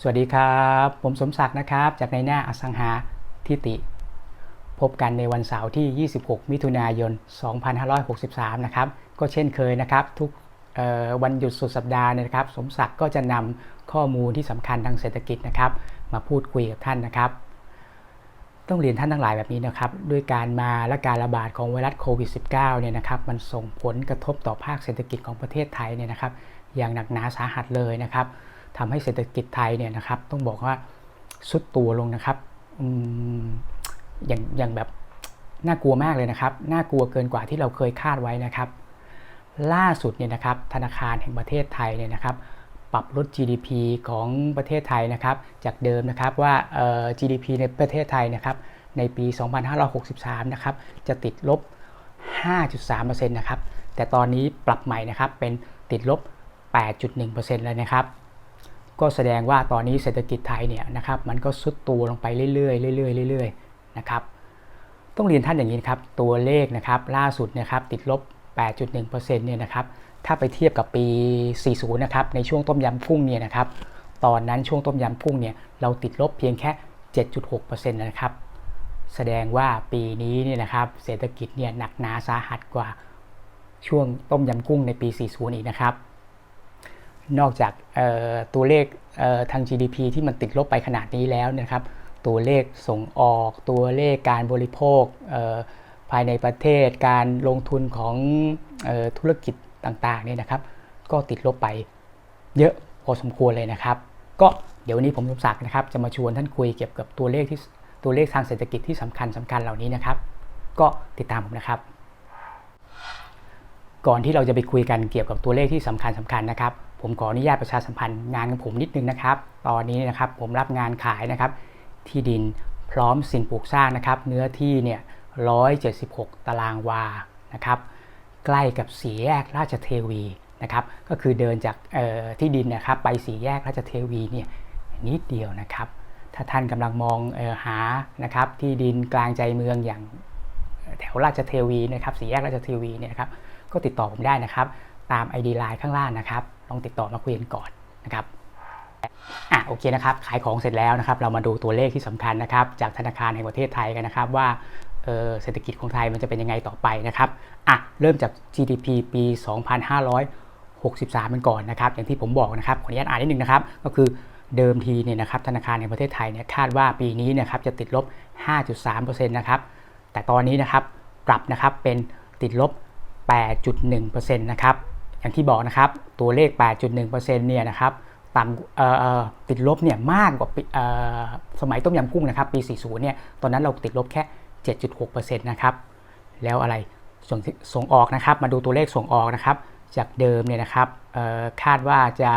สวัสดีครับ ผมสมศักดิ์นะครับ จากในหน้าอสังหาทิติ พบกันในวันเสาร์ที่ 26 มิถุนายน 2563 นะครับ ก็เช่นเคยนะครับ ทุกวันหยุดสุดสัปดาห์เนี่ยนะครับ สมศักดิ์ก็จะนำข้อมูลที่สำคัญทางเศรษฐกิจนะครับ มาพูดคุยกับท่านนะครับ ต้องเรียนท่านทั้งหลายแบบนี้นะครับ ด้วยการมาและการระบาดของไวรัสโควิด -19 เนี่ยนะครับ มันส่งผลกระทบต่อภาคเศรษฐกิจของประเทศไทยเนี่ยนะครับ อย่างหนักหนาสาหัสเลยนะครับ ทำให้เศรษฐกิจไทยเนี่ยนะครับ ต้องบอกว่าสุดตัวลงนะครับอย่างอย่างแบบน่ากลัวมากเลยนะครับ น่ากลัวเกินกว่าที่เราเคยคาดไว้นะครับ ล่าสุดเนี่ยนะครับ ธนาคารแห่งประเทศไทยเนี่ยนะครับ ปรับลด GDP ของประเทศไทยนะครับ จากเดิมนะครับว่า GDP ในประเทศไทยนะครับ ในปี 2563 นะครับ จะติดลบ 5.3%นะครับ แต่ตอนนี้ปรับใหม่นะครับ เป็นติดลบ 8.1%เลยนะครับ ก็แสดงว่าตอนนี้เศรษฐกิจไทยเนี่ยนะครับมันก็ซุดตัวลงไปเรื่อยๆเรื่อยๆเรื่อยๆนะครับต้องเรียนท่านอย่างนี้นครับตัวเลขนะครับล่าสุดนะครับติดลบ 8.1%เนี่ยนะครับถ้าไปเทียบกับปี 40 นะครับในช่วงต้มยำกุ้งเนี่ยนะครับตอนนั้นช่วงต้มยำกุ้งเนี่ยเราติดลบเพียงแค่ 7.6%นะครับแสดงว่าปีนี้เนี่ยนะครับเศรษฐกิจเนี่ยหนักหนาสาหัสกว่าช่วงต้มยำกุ้งในปี 40 อีกนะครับ นอกจากตัวเลขทาง GDP ที่มันติดลบไปขนาดนี้แล้วนะครับ ตัวเลขส่งออก ตัวเลขการบริโภคภายในประเทศ การลงทุนของธุรกิจต่างๆเนี่ยนะครับ ก็ติดลบไปเยอะพอสมควรเลยนะครับ ก็เดี๋ยววันนี้ผมสมศักดิ์นะครับ จะมาชวนท่านคุยเกี่ยวกับตัวเลขที่ตัวเลขทางเศรษฐกิจที่สำคัญสำคัญเหล่านี้นะครับ ก็ติดตามผมนะครับ ก่อนที่เราจะไปคุยกันเกี่ยวกับตัวเลขที่สำคัญสำคัญนะครับ ผมขออนุญาตประชาสัมพันธ์งานของผมนิดนึงนะครับ ตอนนี้นะครับผมรับงานขายนะครับ ที่ดินพร้อมสิ่งปลูกสร้างนะครับ เนื้อที่เนี่ย176 ตารางวานะครับ ใกล้กับสี่แยกราชเทวีนะครับ ก็คือเดินจากที่ดินนะครับไปสี่แยกราชเทวีเนี่ยนิดเดียวนะครับ ถ้าท่านกำลังมองออหานะครับที่ดินกลางใจเมืองอย่างแถวราชเทวีนะครับสี่แยกราชเทวีเนี่ยนะครับก็ติดต่อผมได้นะครับ ตาม ID Line ข้างล่างนะครับ ลองติดต่อมาคุยกันก่อนนะครับอะโอเคนะครับ ขายของเสร็จแล้วนะครับ เรามาดูตัวเลขที่สำคัญนะครับ จากธนาคารแห่งประเทศไทยกันนะครับว่าเศรษฐกิจของไทยมันจะเป็นยังไงต่อไปนะครับอะเริ่มจาก GDP ปี 2563 เป็นก่อนนะครับ อย่างที่ผมบอกนะครับขออนุญาตอ่านนิดนึงนะครับ ก็คือเดิมทีเนี่ยนะครับธนาคารแห่งประเทศไทยเนี่ยคาดว่าปีนี้นี่ยครับจะติดลบ 5.3%นะครับ แต่ตอนนี้นะครับปรับนะครับเป็นติดลบ 8.1%นะครับ อย่างที่บอกนะครับ ตัวเลข 8.1%เนี่ยนะครับต่ำติดลบเนี่ยมากกว่าสมัยต้มยำกุ้งนะครับปี 40 เนี่ยตอนนั้นเราติดลบแค่ 7.6%นะครับแล้วอะไรส่งส่งออกนะครับ มาดูตัวเลขส่งออกนะครับ จากเดิมเนี่ยนะครับคาดว่าจะ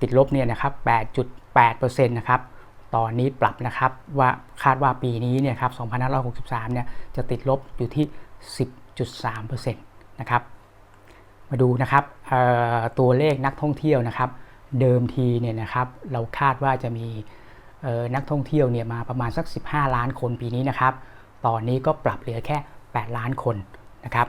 ติดลบเนี่ยนะครับ 8.8%นะครับตอนนี้ปรับนะครับว่าคาดว่าปีนี้เนี่ยครับ 2563 เนี่ยจะติดลบอยู่ที่ 10.3%นะครับ มาดูนะครับตัวเลขนักท่องเที่ยวนะครับ เดิมทีเนี่ยนะครับเราคาดว่าจะมีนักท่องเที่ยวเนี่ยมาประมาณสัก 15 ล้านคนปีนี้นะครับ ตอนนี้ก็ปรับเหลือแค่ 8 ล้านคนนะครับ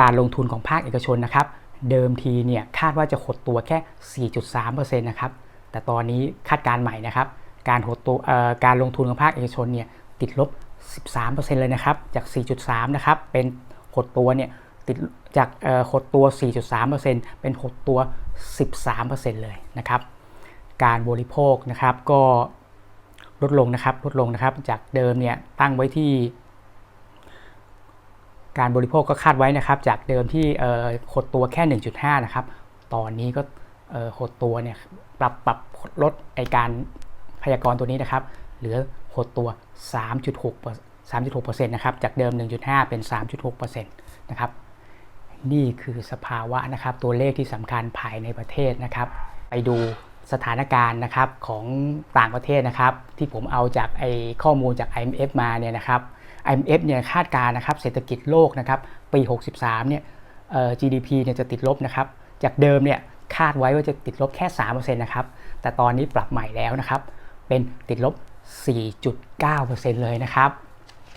การลงทุนของภาคเอกชนนะครับ เดิมทีเนี่ยคาดว่าจะหดตัวแค่ 4.3%นะครับ แต่ตอนนี้คาดการใหม่นะครับ การหดตัวการลงทุนของภาคเอกชนเนี่ยติดลบ 13%เลยนะครับ จาก 4.3 นะครับ เป็นหดตัวเนี่ย ติดจากหดตัว 4.3%เป็นหดตัว 13%เลยนะครับ การบริโภคนะครับก็ลดลงนะครับลดลงนะครับจากเดิมเนี่ยตั้งไว้ที่ การบริโภคก็คาดไว้นะครับ จากเดิมที่หดตัวแค่ 1.5 นะครับ ตอนนี้ก็หดตัวเนี่ยปรับปรับลดไอการพยากรณ์ตัวนี้นะครับ เหลือหดตัว 3.6 3.6%นะครับ จากเดิม 1.5 เป็น 3.6%นะครับ นี่คือสภาวะนะครับตัวเลขที่สำคัญภายในประเทศนะครับ ไปดูสถานการณ์นะครับของต่างประเทศนะครับ ที่ผมเอาจากไอข้อมูลจาก IMF มาเนี่ยนะครับ IMF เนี่ยคาดการณ์นะครับเศรษฐกิจโลกนะครับปี 63 เนี่ย GDP เนี่ยจะติดลบนะครับ จากเดิมเนี่ยคาดไว้ว่าจะติดลบแค่3%นะครับ แต่ตอนนี้ปรับใหม่แล้วนะครับ เป็นติดลบ 4.9%เลยนะครับ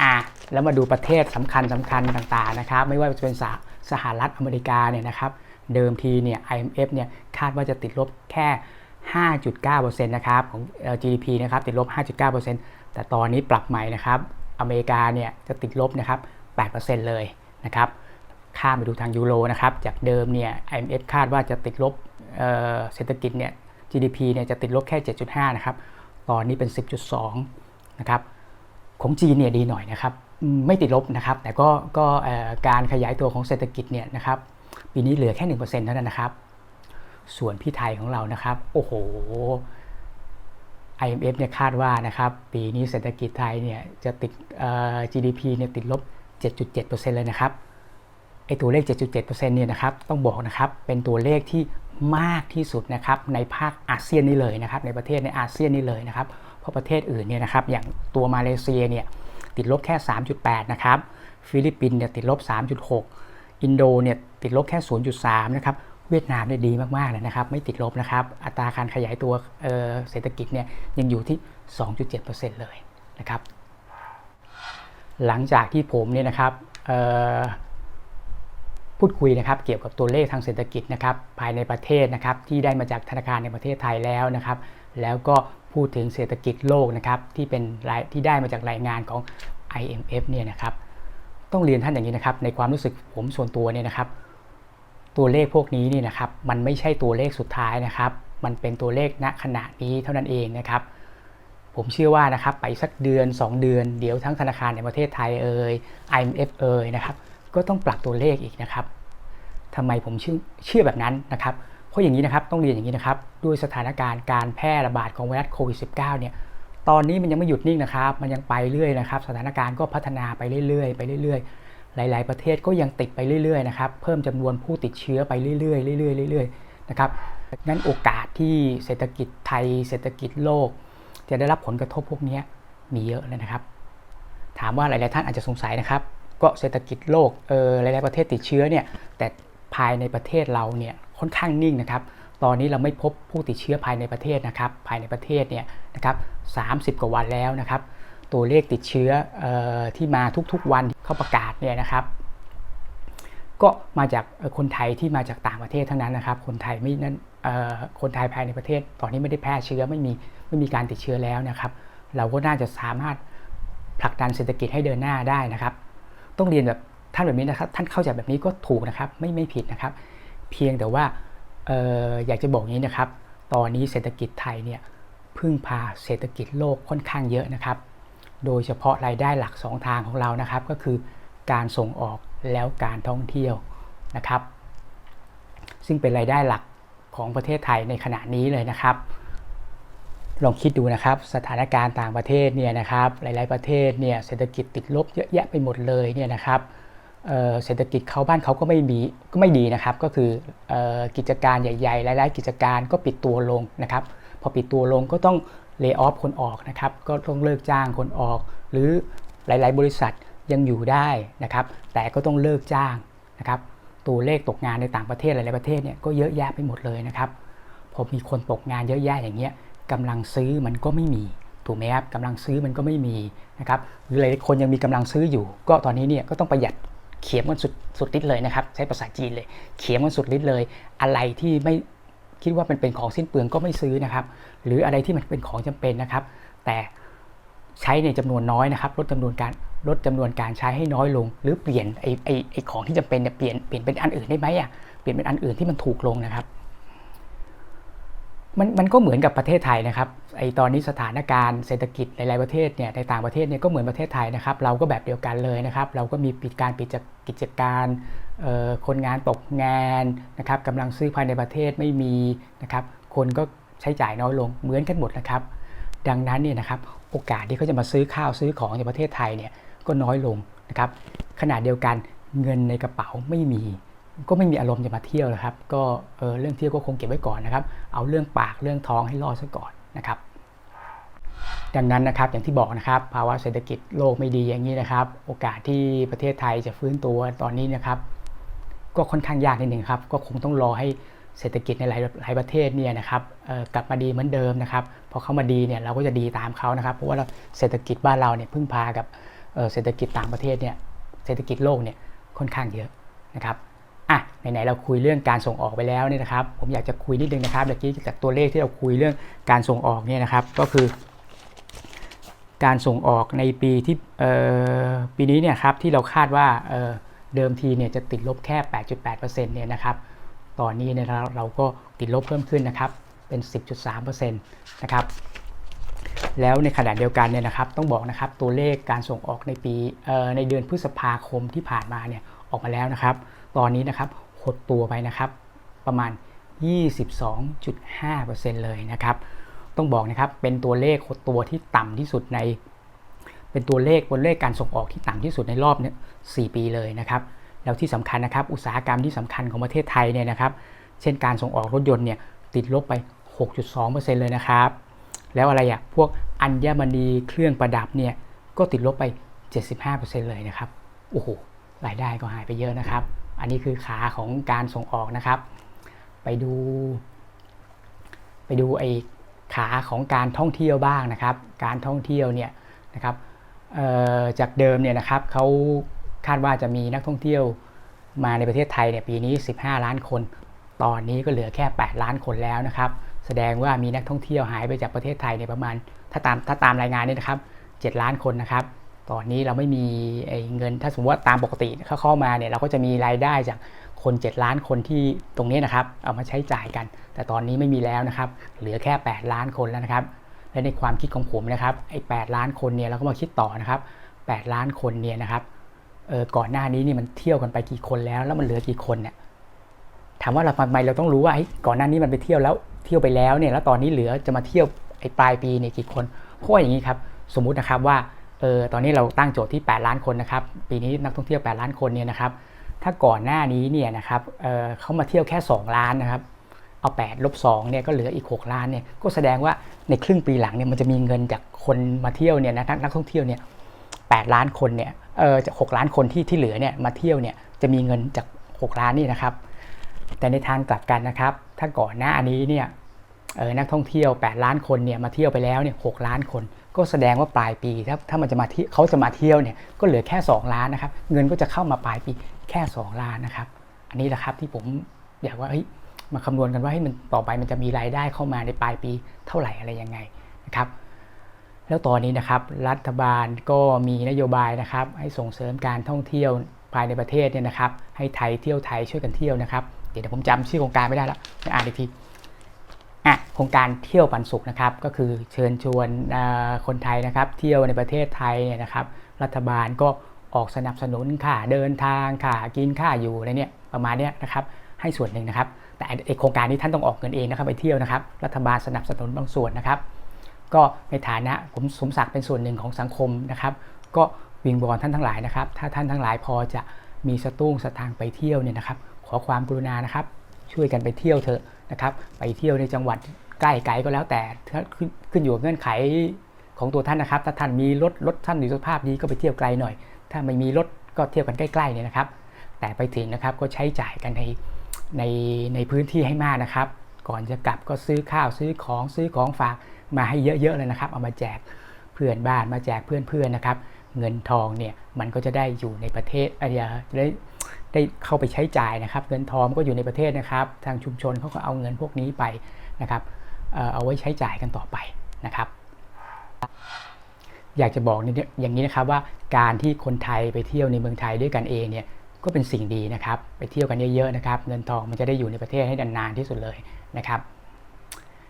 อะ แล้วมาดูประเทศสำคัญสำคัญต่างๆนะครับ ไม่ว่าจะเป็นสห สหรัฐอเมริกาเนี่ยนะครับเดิมทีเนี่ย IMF เนี่ยคาดว่าจะติดลบแค่ 5.9%นะครับของ GDP นะครับติดลบ 5.9%แต่ตอนนี้ปรับใหม่นะครับอเมริกาเนี่ยจะติดลบนะครับ 8%เลยนะครับข้ามไปดูทางยูโรนะครับจากเดิมเนี่ย IMF คาดว่าจะติดลบเเศรษฐกิจเนี่ย GDP เนี่ยจะติดลบแค่ 7.5 นะครับ ตอนนี้เป็น 10.2 นะครับ ของจีนเนี่ยดีหน่อยนะครับ ไม่ติดลบนะครับ แต่ก็ก็การขยายตัวของเศรษฐกิจเนี่ยนะครับ ปีนี้เหลือแค่1%เท่านั้นนะครับ ส่วนพี่ไทยของเรานะครับ โอ้โห IMF เนี่ยคาดว่านะครับ ปีนี้เศรษฐกิจไทยเนี่ยจะติด GDP เนี่ยติดลบ 7.7%เลยนะครับไอตัวเลข 7.7%เนี่ยนะครับ ต้องบอกนะครับ เป็นตัวเลขที่มากที่สุดนะครับ ในภาคอาเซียนนี่เลยนะครับ ในประเทศในอาเซียนนี่เลยนะครับ เพราะประเทศอื่นเนี่ยนะครับ อย่างตัวมาเลเซียเนี่ย ติดลบแค่ 3.8 นะครับ ฟิลิปปินส์เนี่ยติดลบ 3.6 อินโดเนี่ยติดลบแค่ 0.3 นะครับ เวียดนามเนี่ยดีมากๆเลยนะครับ ไม่ติดลบนะครับ อัตราการขยายตัวเเศรษฐกิจเนี่ยยังอยู่ที่ 2.7%เลยนะครับ หลังจากที่ผมเนี่ยนะครับพูดคุยนะครับเกี่ยวกับตัวเลขทางเศรษฐกิจนะครับภายในประเทศนะครับที่ได้มาจากธนาคารในประเทศไทยแล้วนะครับ แล้วก็ พูดถึงเศรษฐกิจโลกนะครับที่เป็นรายที่ได้มาจากรายงานของ IMF เนี่ยนะครับต้องเรียนท่านอย่างนี้นะครับในความรู้สึกผมส่วนตัวเนี่ยนะครับ ตัวเลขพวกนี้นี่นะครับมันไม่ใช่ตัวเลขสุดท้ายนะครับ มันเป็นตัวเลขณขณะนี้เท่านั้นเองนะครับ ผมเชื่อว่านะครับไปสักเดือน 2 เดือน เดี๋ยวทั้งธนาคารในประเทศไทยเอ่ย IMF เอ่ยนะครับก็ต้องปรับตัวเลขอีกนะครับทำไมผมเชื่อแบบนั้นนะครับเราะอย่างนี้นะครับต้องเรียนอย่างนี้นะครับด้วยสถานการณ์การแพร่ระบาดของไวรัสโควิด -19 เนี่ยตอนนี้มันยังไม่หยุดนิ่งนะครับ มันยังไปเรื่อยนะครับ สถานการณ์ก็พัฒนาไปเรื่อยๆไปเรื่อยๆ หลาย ๆ ประเทศก็ยังติดไปเรื่อยๆนะครับ เพิ่มจำนวนผู้ติดเชื้อไปเรื่อยๆเรื่อยๆเรื่อยๆนะครับงั้นโอกาสที่เศรษฐกิจไทย เศรษฐกิจโลก จะได้รับผลกระทบพวกนี้มีเยอะเลยนะครับ ถามว่าหลาย ๆ ท่านอาจจะสงสัยนะครับ ก็เศรษฐกิจโลกเออหลาย ๆ ประเทศติดเชื้อเนี่ยแต่ภายในประเทศเราเนี่ย ค่อนข้างนิ่งนะครับ ตอนนี้เราไม่พบผู้ติดเชื้อภายในประเทศนะครับ ภายในประเทศเนี่ยนะครับ30กว่าวันแล้วนะครับ ตัวเลขติดเชื้ออที่มาทุกๆวันเขาประกาศเนี่ยนะครับ ก็มาจากคนไทยที่มาจากต่างประเทศทั้งนั้นนะครับ คนไทยไม่นั่นคนไทยภายในประเทศ ตอนนี้ไม่ได้แพร่เชื้อไม่มีไม่มีการติดเชื้อแล้วนะครับ เราก็น่าจะสามารถผลักดันเศรษฐกิจให้เดินหน้าได้นะครับ ต้องเรียนแบบท่านแบบนี้นะครับ ท่านเข้าใจแบบนี้ก็ถูกนะครับ ไม่ไม่ผิดนะครับ เพียงแต่ว่าอออยากจะบอกอย่างนี้นะครับ ตอนนี้เศรษฐกิจไทยเนี่ยพึ่งพาเศรษฐกิจโลกค่อนข้างเยอะนะครับ โดยเฉพาะรายได้หลัก 2 ทางของเรานะครับ ก็คือการส่งออกแล้วการท่องเที่ยวนะครับ ซึ่งเป็นรายได้หลักของประเทศไทยในขณะนี้เลยนะครับ ลองคิดดูนะครับสถานการณ์ต่างประเทศเนี่ยนะครับ หลาย ๆ ประเทศเนี่ยเศรษฐกิจติดลบเยอะแยะไปหมดเลยเนี่ยนะครับ เศรษฐกิจเขาบ้านเขาก็ไม่มีก็ไม่ดีนะครับ ก็คืออกิจการใหญ่ๆหลายๆกิจการก็ปิดตัวลงนะครับ พอปิดตัวลงก็ต้องเลิกออฟคนออกนะครับ ก็ต้องเลิกจ้างคนออก หรือหลาย ๆ บริษัทยังอยู่ได้นะครับ แต่ก็ต้องเลิกจ้างนะครับ ตัวเลขตกงานในต่างประเทศหลาย ๆ ประเทศเนี่ยก็เยอะแยะไปหมดเลยนะครับพอมีคนตกงานเยอะแยะอย่างเงี้ยกำลังซื้อมันก็ไม่มีถูกไหมครับกำลังซื้อมันก็ไม่มีนะครับหรือหลายๆคนยังมีกำลังซื้ออยู่ ก็ตอนนี้เนี่ยก็ต้องประหยัด เขียมกันสุดสุดฤทธิ์เลยนะครับ ใช้ภาษาจีนเลย เขียมกันสุดฤทธิ์เลย อะไรที่ไม่คิดว่ามันเป็นของสิ้นเปลืองก็ไม่ซื้อนะครับ หรืออะไรที่มันเป็นของจำเป็นนะครับ แต่ใช้ในจำนวนน้อยนะครับ ลดจำนวนการลดจำนวนการใช้ให้น้อยลง หรือเปลี่ยนไอไอไอของที่จำเป็นเนี่ยเปลี่ยนเปลี่ยนเป็นอันอื่นได้ไหมอะเปลี่ยนเป็นอันอื่นที่มันถูกลงนะครับ มันมันก็เหมือนกับประเทศไทยนะครับไอตอนนี้สถานการณ์เศรษฐกิจหลายๆประเทศเนี่ยในต่างประเทศเนี่ยก็เหมือนประเทศไทยนะครับเราก็แบบเดียวกันเลยนะครับเราก็มีปิดการปิดกิจการคนงานตกงานนะครับกำลังซื้อภายในประเทศไม่มีนะครับคนก็ใช้จ่ายน้อยลงเหมือนกันหมดนะครับ ดังนั้นเนี่ยนะครับโอกาสที่เขาจะมาซื้อข้าวซื้อของในประเทศไทยเนี่ยก็น้อยลงนะครับขณะเดียวกันเงินในกระเป๋าไม่มี ก็ไม่มีอารมณ์จะมาเที่ยวนะครับ ก็เออเรื่องเที่ยวก็คงเก็บไว้ก่อนนะครับ เอาเรื่องปากเรื่องท้องให้รอดซะก่อนนะครับ ดังนั้นนะครับอย่างที่บอกนะครับ ภาวะเศรษฐกิจโลกไม่ดีอย่างนี้นะครับ โอกาสที่ประเทศไทยจะฟื้นตัวตอนนี้นะครับ ก็ค่อนข้างยากนิดหนึ่งครับ ก็คงต้องรอให้เศรษฐกิจในหลายหลายประเทศเนี่ยนะครับกลับมาดีเหมือนเดิมนะครับพอเขามาดีเนี่ยเราก็จะดีตามเขานะครับเพราะว่าเศรษฐกิจบ้านเราเนี่ยพึ่งพากับเศรษฐกิจต่างประเทศเนี่ยเศรษฐกิจโลกเนี่ยค่อนข้างเยอะนะครับ อะไหนๆเราคุยเรื่องการส่งออกไปแล้วเนี่ยนะครับ ผมอยากจะคุยนิดนึงนะครับเมื่อกี้จากตัวเลขที่เราคุยเรื่องการส่งออกเนี่ยนะครับ ก็คือ การส่งออกในปีที่ปีนี้เนี่ยครับที่เราคาดว่าเดิมทีเนี่ยจะติดลบแค่ 8.8%เนี่ยนะครับ ตอนนี้เนี่ยเราก็ติดลบเพิ่มขึ้นนะครับ เป็น 10.3%นะครับแล้วในขณะเดียวกันเนี่ยนะครับต้องบอกนะครับตัวเลขการส่งออกในปีในเดือนพฤษภาคมที่ผ่านมาเนี่ยออกมาแล้วนะครับ ตอนนี้นะครับหดตัวไปนะครับ ประมาณ 22.5%เลยนะครับ ต้องบอกนะครับเป็นตัวเลขหดตัวที่ต่ำที่สุดใน เป็นตัวเลขบนเลขการส่งออกที่ต่ำที่สุดในรอบเนี่ยสปีเลยนะครับ แล้วที่สำคัญนะครับอุตสาหกรรมที่สำคัญของประเทศไทยเนี่ยนะครับ เช่นการส่งออกรถยนต์เนี่ยติดลบไป 6.2%เลยนะครับ แล้วอะไรอะพวกอัญมณีเครื่องประดับเนี่ยก็ติดลบไป 75%เลยนะครับ โอ้โห รายได้ก็หายไปเยอะนะครับ อันนี้คือขาของการส่งออกนะครับ ไปดู ไปดูไอ้ขาของการท่องเที่ยวบ้างนะครับ การท่องเที่ยวเนี่ยนะครับจากเดิมเนี่ยนะครับเขาคาดว่าจะมีนักท่องเที่ยวมาในประเทศไทยเนี่ยปีนี้ 15 ล้านคน ตอนนี้ก็เหลือแค่ 8 ล้านคนแล้วนะครับ แสดงว่ามีนักท่องเที่ยวหายไปจากประเทศไทยในประมาณถ้าตามถ้าตามรายงานนี่นะครับ 7 ล้านคนนะครับ ตอนนี้เราไม่มีเงินถ้าสมมติว่าตามปกติเขาเข้ามาเนี่ยเราก็จะมีรายได้จากคน 7 ล้านคนที่ตรงนี้นะครับเอามาใช้จ่ายกัน แต่ตอนนี้ไม่มีแล้วนะครับ เหลือแค่ 8 ล้านคนแล้วนะครับ และในความคิดของผมนะครับไอ้8ล้านคนเนี่ยเราก็มาคิดต่อนะครับ 8 ล้านคนเนี่ยนะครับเออก่อนหน้านี้นี่มันเที่ยวกันไปกี่คนแล้ว แล้วมันเหลือกี่คนเนี่ยถามว่าเราทำไมเราต้องรู้ว่าก่อนหน้านี้มันไปเที่ยวแล้วเที่ยวไปแล้วเนี่ยแล้วตอนนี้เหลือจะมาเที่ยวไอ้ปลายปีเนี่ยกี่คนเพราะอย่างนี้ครับ สมมุตินะครับว่า ออตอนนี้เราตั้งโจทย์ที่ 8 ล้านคนนะครับ ปีนี้นักท่องเที่ยว 8 ล้านคนเนี่ยนะครับ ถ้าก่อนหน้านี้เนี่ยนะครับเเขามาเที่ยวแค่ 2 ล้านนะครับ เอา8ลบ2เนี่ยก็เหลืออีก 6 ล้านเนี่ย ก็แสดงว่าในครึ่งปีหลังเนี่ยมันจะมีเงินจากคนมาเที่ยวเนี่ยนะนักท่องเที่ยวเนี่ย8ล้านคนเนี่ย เออจาก6ล้านคนที่ที่เหลือเนี่ยมาเที่ยวเนี่ยจะมีเงินจาก 6 ล้านนี่นะครับ แต่ในทางกลับกันนะครับ ถ้าก่อนหน้านี้เนี่ย เออนักท่องเที่ยว 8 ล้านคนเนี่ยมาเที่ยวไปแล้วเนี่ยหล้านคน ก็แสดงว่าปลายปีถ้าถ้ามันจะมาที่เขาจะมาเที่ยวเนี่ยก็เหลือแค่ 2 ล้านนะครับ เงินก็จะเข้ามาปลายปีแค่ 2 ล้านนะครับ อันนี้แหละครับที่ผมอยากว่าเฮ้ยมาคำนวณกันว่าให้มันต่อไปมันจะมีรายได้เข้ามาในปลายปีเท่าไหร่อะไรยังไงนะครับ แล้วตอนนี้นะครับรัฐบาลก็มีนโยบายนะครับ ให้ส่งเสริมการท่องเที่ยวภายในประเทศเนี่ยนะครับ ให้ไทยเที่ยวไทยช่วยกันเที่ยวนะครับ เดี๋ยวผมจำชื่อโครงการไม่ได้แล้วอ่านอีกที อะโครงการเที่ยวปันสุขนะครับก็คือเชิญชวนคนไทยนะครับเที่ยวในประเทศไทยเนี่ยนะครับ รัฐบาลก็ออกสนับสนุนค่าเดินทางค่ากินค่าอยู่อะไรเนี่ยประมาณเนี้ยนะครับให้ส่วนหนึ่งนะครับ แต่โครงการนี้ท่านต้องออกเงินเองนะครับไปเที่ยวนะครับ รัฐบาลสนับสนุนบางส่วนนะครับ ก็ในฐานะผมสมศักดิ์เป็นส่วนหนึ่งของสังคมนะครับ ก็วิงบอลท่านทั้งหลายนะครับ ถ้าท่านทั้งหลายพอจะมีสตุ้งสตางค์ไปเที่ยวเนี่ยนะครับ ขอความกรุณานะครับ ช่วยกันไปเที่ยวเถอะ นะครับ ไปเที่ยวในจังหวัดใกล้ไกลก็แล้วแต่ขึ้นขึ้นอยู่กับเงื่อนไขของตัวท่านนะครับ ถ้าท่านมีรถรถท่านมีสภาพดีก็ไปเที่ยวไกลหน่อย ถ้าไม่มีรถก็เที่ยวกันใกล้ๆเนี่ยนะครับ แต่ไปถึงนะครับก็ใช้จ่ายกันในในในพื้นที่ให้มากนะครับ ก่อนจะกลับก็ซื้อข้าวซื้อของซื้อของฝากมาให้เยอะๆเลยนะครับ เอามาแจกเพื่อนบ้านมาแจกเพื่อนๆนะครับ เงินทองเนี่ยมันก็จะได้อยู่ในประเทศอะไรจะได้ ได้เข้าไปใช้จ่ายนะครับ เงินทองก็อยู่ในประเทศนะครับ ทางชุมชนเขาก็เอาเงินพวกนี้ไปนะครับเอาไว้ใช้จ่ายกันต่อไปนะครับ อยากจะบอกอย่างนี้นะครับว่าการที่คนไทยไปเที่ยวในเมืองไทยด้วยกันเองเนี่ยก็เป็นสิ่งดีนะครับ ไปเที่ยวกันเยอะๆนะครับ เงินทองมันจะได้อยู่ในประเทศให้นานๆที่สุดเลยนะครับ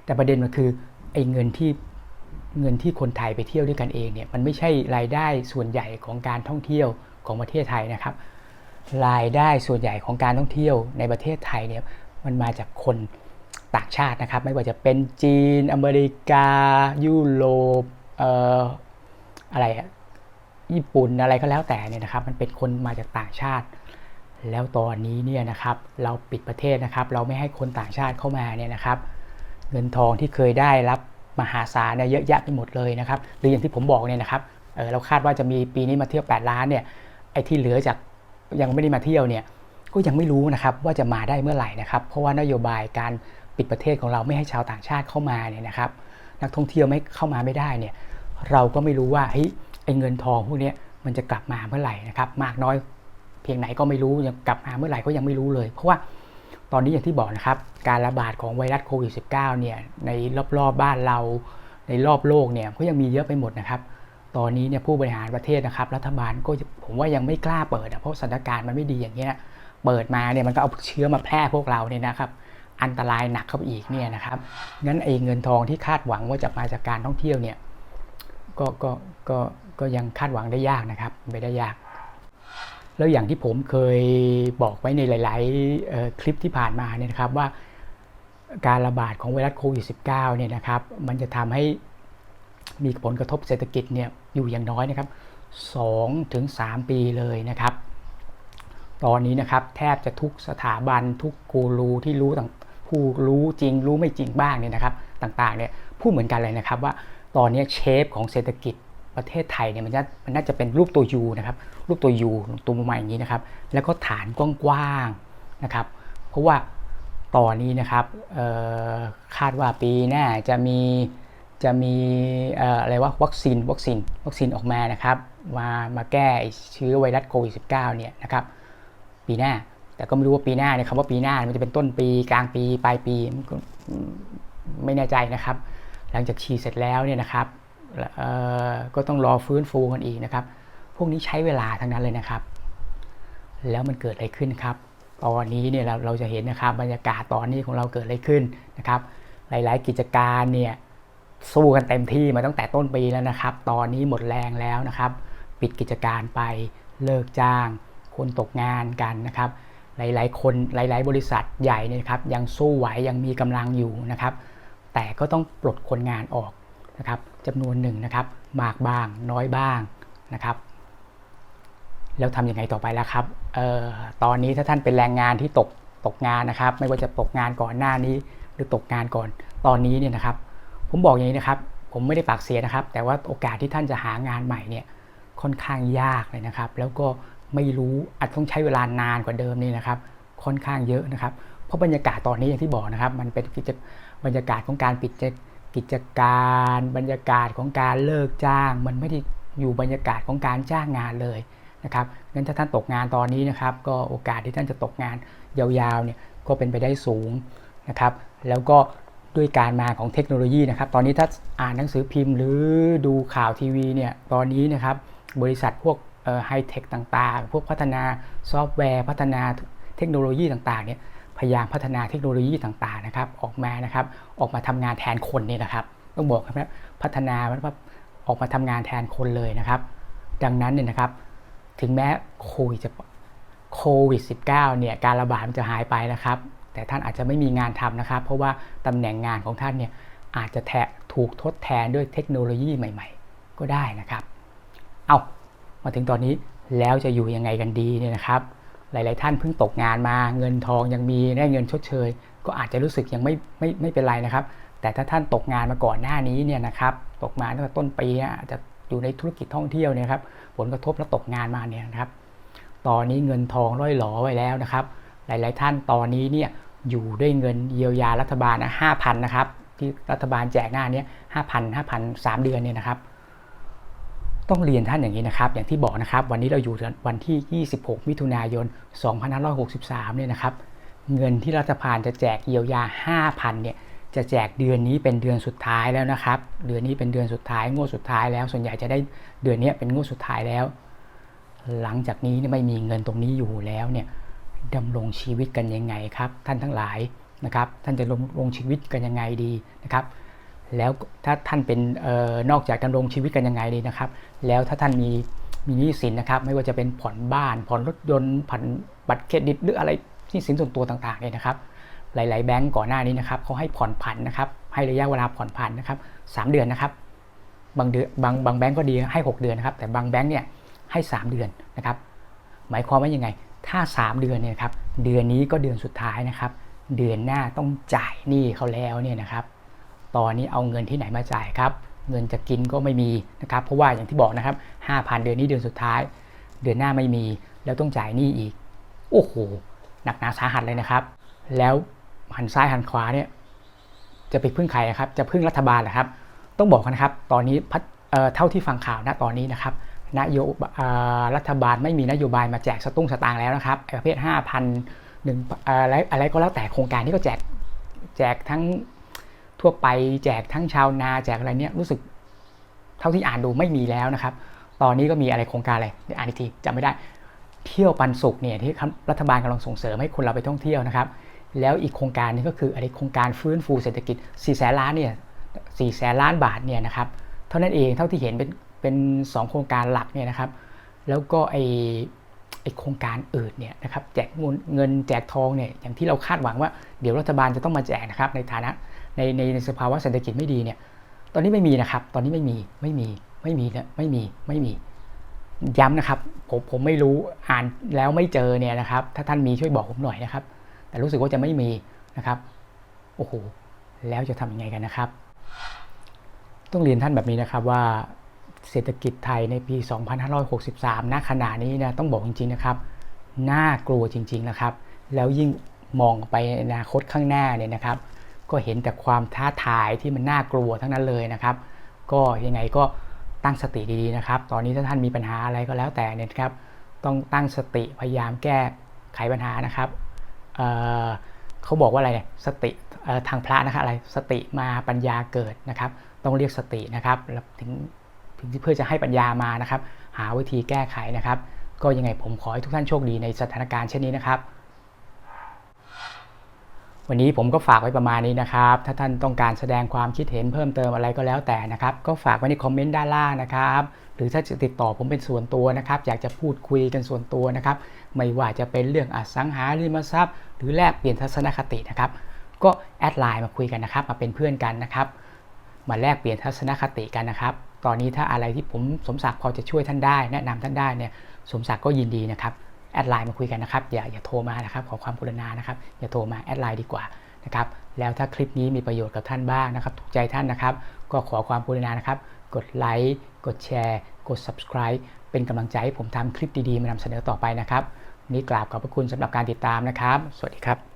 แต่ประเด็นมันคือไอ้เงินที่เงินที่คนไทยไปเที่ยวด้วยกันเองเนี่ยมันไม่ใช่รายได้ส่วนใหญ่ของการท่องเที่ยวของประเทศไทยนะครับ รายได้ส่วนใหญ่ของการท่องเที่ยวในประเทศไทยเนี่ยมันมาจากคนต่างชาตินะครับ ไม่ว่าจะเป็นจีน อเมริกา ยุโรปเอ่ออะไรญี่ปุ่นอะไรก็แล้วแต่เนี่ยนะครับ มันเป็นคนมาจากต่างชาติ แล้วตอนนี้เนี่ยนะครับเราปิดประเทศนะครับ เราไม่ให้คนต่างชาติเข้ามาเนี่ยนะครับ เงินทองที่เคยได้รับมหาศาลเนี่ยเยอะแยะไปหมดเลยนะครับหรืออย่างที่ผมบอกเนี่ยนะครับเเราคาดว่าจะมีปีนี้มาเที่ยว 8 ล้านเนี่ยไอ้ที่เหลือจาก ยังไม่ได้มาเที่ยวเนี่ยก็ยังไม่รู้นะครับว่าจะมาได้เมื่อไหร่นะครับ เพราะว่านโยบายการปิดประเทศของเราไม่ให้ชาวต่างชาติเข้ามาเนี่ยนะครับ นักท่องเที่ยวไม่เข้ามาไม่ได้เนี่ยเราก็ไม่รู้ว่าเฮ้ยไอ้เงินทองพวกนี้มันจะกลับมาเมื่อไหร่นะครับ มากน้อยเพียงไหนก็ไม่รู้ยังกลับมาเมื่อไหร่ก็ยังไม่รู้เลย เพราะว่าตอนนี้อย่างที่บอกนะครับ การระบาดของไวรัสโควิด -19 เนี่ยในรอบๆบ้านเราในรอบโลกเนี่ยก็ยังมีเยอะไปหมดนะครับ ตอนนี้เนี่ยผู้บริหารประเทศนะครับรัฐบาลก็ผมว่ายังไม่กล้าเปิดเพราะสถานการณ์มันไม่ดีอย่างเงี้ยเปิดมาเนี่ยมันก็เอาเชื้อมาแพร่พวกเราเนี่ยนะครับอันตรายหนักเข้าอีกเนี่ยนะครับงั้นไอ้เงินทองที่คาดหวังว่าจะมาจากการท่องเที่ยวเนี่ยก็ก็ก็ก็ยังคาดหวังได้ยากนะครับไม่ได้ยาก แล้วอย่างที่ผมเคยบอกไว้ในหลาย ๆ คลิปที่ผ่านมาเนี่ยนะครับว่าการระบาดของไวรัสโควิด -19 เนี่ยนะครับมันจะทำให้ มีผลกระทบเศรษฐกิจเนี่ยอยู่อย่างน้อยนะครับ2ถึง3ปีเลยนะครับ ตอนนี้นะครับแทบจะทุกสถาบันทุกกูรูที่รู้ต่างผู้รู้จริงรู้ไม่จริงบ้างเนี่ยนะครับ ต่างๆเนี่ยพูดเหมือนกันเลยนะครับว่าตอนนี้เชฟของเศรษฐกิจประเทศไทยเนี่ยมันจะมันน่าจะเป็นรูปตัวยูนะครับรูปตัวยูตัวมุมมาอย่างนี้นะครับ แล้วก็ฐานกว้างๆนะครับ เพราะว่าตอนนี้นะครับคาดว่าปีหน้าจะมี จะมีอะไรว่าวัคซีนวัคซีนวัคซีนออกมานะครับมามาแก้เชื้อไวรัสโควิด -19 เนี่ยนะครับปีหน้าแต่ก็ไม่รู้ว่าปีหน้าเนี่ยคำว่าปีหน้ามันจะเป็นต้นปีกลางปีปลายปีไม่แน่ใจนะครับ หลังจากฉีดเสร็จแล้วเนี่ยนะครับก็ต้องรอฟื้นฟูกันอีกนะครับ พวกนี้ใช้เวลาทั้งนั้นเลยนะครับ แล้วมันเกิดอะไรขึ้นครับ ตอนนี้เนี่ยเราเราจะเห็นนะครับบรรยากาศตอนนี้ของเราเกิดอะไรขึ้นนะครับ หลาย ๆ กิจการเนี่ย สู้กันเต็มที่มาตั้งแต่ต้นปีแล้วนะครับ ตอนนี้หมดแรงแล้วนะครับ ปิดกิจการไปเลิกจ้าง คนตกงานกันนะครับ หลาย ๆ คนหลาย ๆ บริษัทใหญ่เนี่ยครับยังสู้ไหวยังมีกำลังอยู่นะครับ แต่ก็ต้องปลดคนงานออกนะครับจำนวนหนึ่งนะครับ มากบ้างน้อยบ้างนะครับแล้วทำยังไงต่อไปแล้วครับออตอนนี้ถ้าท่านเป็นแรงงานที่ตกตกงานนะครับ ไม่ว่าจะตกงานก่อนหน้านี้ หรือตกงานก่อน ตอนนี้เนี่ยนะครับ ผมบอกอย่างนี้นะครับ ผมไม่ได้ปากเสียนะครับ แต่ว่าโอกาสที่ท่านจะหางานใหม่เนี่ยค่อนข้างยากเลยนะครับ แล้วก็ไม่รู้อาจต้องใช้เวลานานกว่าเดิมนี่นะครับ ค่อนข้างเยอะนะครับ เพราะบรรยากาศตอนนี้อย่างที่บอกนะครับ มันเป็นกิจบรรยากาศของการปิดกิจการ บรรยากาศของการเลิกจ้าง มันไม่ได้อยู่บรรยากาศของการจ้างงานเลยนะครับงั้นถ้าท่านตกงานตอนนี้นะครับ ก็โอกาสที่ท่านจะตกงานยาวๆเนี่ยก็เป็นไปได้สูงนะครับ แล้วก็ ด้วยการมาของเทคโนโลยีนะครับ ตอนนี้ถ้าอ่านหนังสือพิมพ์หรือดูข่าวทีวีเนี่ย ตอนนี้นะครับบริษัทพวกไฮเทคต่างๆ พวกพัฒนาซอฟต์แวร์ พัฒนาเทคโนโลยีต่างๆเนี่ย พยายามพัฒนาเทคโนโลยีต่างๆนะครับ ออกมานะครับ ออกมาทำงานแทนคนนี่นะครับ ต้องบอกครับพัฒนามันออกมาทำงานแทนคนเลยนะครับ ดังนั้นเนี่ยนะครับ ถึงแม้โควิดจะโควิด -19 เนี่ย การระบาดมันจะหายไปนะครับ แต่ท่านอาจจะไม่มีงานทำนะครับ เพราะว่าตำแหน่งงานของท่านเนี่ยอาจจะแทถูกทดแทนด้วยเทคโนโลยีใหม่ ๆ ก็ได้นะครับ เอามาถึงตอนนี้แล้วจะอยู่ยังไงกันดีเนี่ยนะครับ หลาย ๆ ท่านเพิ่งตกงานมาเงินทองยังมีได้เงินชดเชย ก็อาจจะรู้สึกยังไม่ไม่ไม่เป็นไรนะครับ แต่ถ้าท่านตกงานมาก่อนหน้านี้เนี่ยนะครับตกมาตั้งแต่ต้นปีอาจจะอยู่ในธุรกิจท่องเที่ยวเนี่ยครับผลกระทบแล้วตกงานมาเนี่ยนะครับ ตอนนี้เงินทองร่อยหลอไว้แล้วนะครับ หลาย ๆ ท่านตอนนี้เนี่ย อยู่ด้วยเงินเยียวยารัฐบาลนะห้าพันนะครับ ที่รัฐบาลแจกหน้านี้ห้าพันห้าพันสามเดือนเนี่ยนะครับ ต้องเรียนท่านอย่างนี้นะครับ อย่างที่บอกนะครับ วันนี้เราอยู่วันที่ 26 มิถุนายน 2563 เนี่ยนะครับ เงินที่รัฐบาลจะแจกเยียวยา 5,000 เนี่ยจะแจกเดือนนี้เป็นเดือนสุดท้ายแล้วนะครับ เดือนนี้เป็นเดือนสุดท้ายงวดสุดท้ายแล้ว ส่วนใหญ่จะได้เดือนนี้เป็นงวดสุดท้ายแล้ว หลังจากนี้ไม่มีเงินตรงนี้อยู่แล้วเนี่ย ดำรงชีวิตกันยังไงครับ ท่านทั้งหลายนะครับ ท่านจะลงลงชีวิตกันยังไงดีนะครับ แล้วถ้าท่านเป็นออนอกจากดำรงชีวิตกันยังไงดีนะครับ แล้วถ้าท่านมีมีหนี้สินนะครับ ไม่ว่าจะเป็นผ่อนบ้าน ผ่อนรถยนต์ผ่อนบัตรเครดิตหรืออะไรที่สินส่วนตัวต่างๆเนี่ยนะครับ หลาย ๆ แบงก์ก่อนหน้านี้นะครับเขาให้ผ่อนผันนะครับ ให้ระยะเวลาผ่อนผันนะครับสเดือนนะครับ บางเดือนบางบางแบงก์ก็ดีให้ 6 เดือนนะครับ แต่บางแบงก์เนี่ยให้ 3 เดือนนะครับ หมายความว่ายังไง ถ้า 3 เดือนเนี่ยครับเดือนนี้ก็เดือนสุดท้ายนะครับ เดือนหน้าต้องจ่ายหนี้เขาแล้วเนี่ยนะครับ ตอนนี้เอาเงินที่ไหนมาจ่ายครับ เงินจะกินก็ไม่มีนะครับ เพราะว่าอย่างที่บอกนะครับ5,000 เดือนนี้เดือนสุดท้าย เดือนหน้าไม่มีแล้วต้องจ่ายหนี้อีก โอ้โหหนักหนาสาหัสเลยนะครับ แล้วหันซ้ายหันขวาเนี่ยจะไปพึ่งใครครับ จะพึ่งรัฐบาลเหรอครับ ต้องบอกนะครับ ตอนนี้เท่าที่ฟังข่าวนะตอนนี้นะครับ นโยบอ่ารัฐบาลไม่มีนโยบายมาแจกสตุ้งสตางค์แล้วนะครับประเภท5,000หนึ่งอะไรอะไรก็แล้วแต่โครงการที่ก็แจกแจกทั้งทั่วไปแจกทั้งชาวนาแจกอะไรเนี่ยรู้สึกเท่าที่อ่านดูไม่มีแล้วนะครับ ตอนนี้ก็มีอะไรโครงการอะไรเดี๋ยวอ่านอีกทีจำไม่ได้ เที่ยวปันสุขเนี่ยที่รัฐบาลกำลังส่งเสริมให้คนเราไปท่องเที่ยวนะครับ แล้วอีกโครงการนึงก็คืออะไรโครงการฟื้นฟูเศรษฐกิจ4แสนล้านเนี่ย4แสนล้านบาทเนี่ยนะครับ เท่านั้นเองเท่าที่เห็นเป็น เป็นสองโครงการหลักเนี่ยนะครับ แล้วก็ไอไอโครงการอื่นเนี่ยนะครับแจกเงินแจกทองเนี่ยอย่างที่เราคาดหวังว่าเดี๋ยวรัฐบาลจะต้องมาแจกนะครับในฐานะในในในสภาวะเศรษฐกิจไม่ดีเนี่ยตอนนี้ไม่มีนะครับ ตอนนี้ไม่มีไม่มีไม่มีนะไม่มีไม่มีย้ำนะครับผมผมไม่รู้อ่านแล้วไม่เจอเนี่ยนะครับ ถ้าท่านมีช่วยบอกผมหน่อยนะครับ แต่รู้สึกว่าจะไม่มีนะครับโอ้โหแล้วจะทำยังไงกันนะครับ ต้องเรียนท่านแบบนี้นะครับว่า เศรษฐกิจไทยในปี 2563 ณ ขณะนี้นะต้องบอกจริงๆนะครับน่ากลัวจริงๆนะครับ แล้วยิ่งมองไปอนาคตข้างหน้าเนี่ยนะครับ ก็เห็นแต่ความท้าทายที่มันน่ากลัวทั้งนั้นเลยนะครับ ก็ยังไงก็ตั้งสติดีๆนะครับ ตอนนี้ถ้าท่านมีปัญหาอะไรก็แล้วแต่เนี่ยครับ ต้องตั้งสติพยายามแก้ไขปัญหานะครับเเขาบอกว่าอะไรเนี่ยสติทางพระนะครับอะไรสติมาปัญญาเกิดนะครับ ต้องเรียกสตินะครับถึง เพื่อจะให้ปัญญามานะครับ หาวิธีแก้ไขนะครับ ก็ยังไงผมขอให้ทุกท่านโชคดีในสถานการณ์เช่นนี้นะครับ วันนี้ผมก็ฝากไว้ประมาณนี้นะครับ ถ้าท่านต้องการแสดงความคิดเห็นเพิ่มเติมอะไรก็แล้วแต่นะครับ ก็ฝากไว้ในคอมเมนต์ด้านล่างนะครับหรือถ้าจะติดต่อผมเป็นส่วนตัวนะครับ อยากจะพูดคุยกันส่วนตัวนะครับ ไม่ว่าจะเป็นเรื่องอสังหาริมทรัพย์ หรือแลกเปลี่ยนทัศนคตินะครับ ก็แอดไลน์มาคุยกันนะครับ มาเป็นเพื่อนกันนะครับ มาแลกเปลี่ยนทัศนคติกันนะครับ ตอนนี้ถ้าอะไรที่ผมสมศักดิ์พอจะช่วยท่านได้ แนะนำท่านได้เนี่ยสมศักดิ์ก็ยินดีนะครับแอดไลน์มาคุยกันนะครับอย่าอย่าโทรมานะครับขอความกรุณานะครับอย่าโทรมาแอดไลน์ดีกว่านะครับแล้วถ้าคลิปนี้มีประโยชน์กับท่านบ้างนะครับถูกใจท่านนะครับ ก็ขอความกรุณานะครับ กดไลค์กดแชร์กด subscribe เป็นกำลังใจให้ผมทำคลิปดีๆ มานำเสนอต่อไปนะครับ นี่กราบขอบพระคุณสำหรับการติดตามนะครับ สวัสดีครับ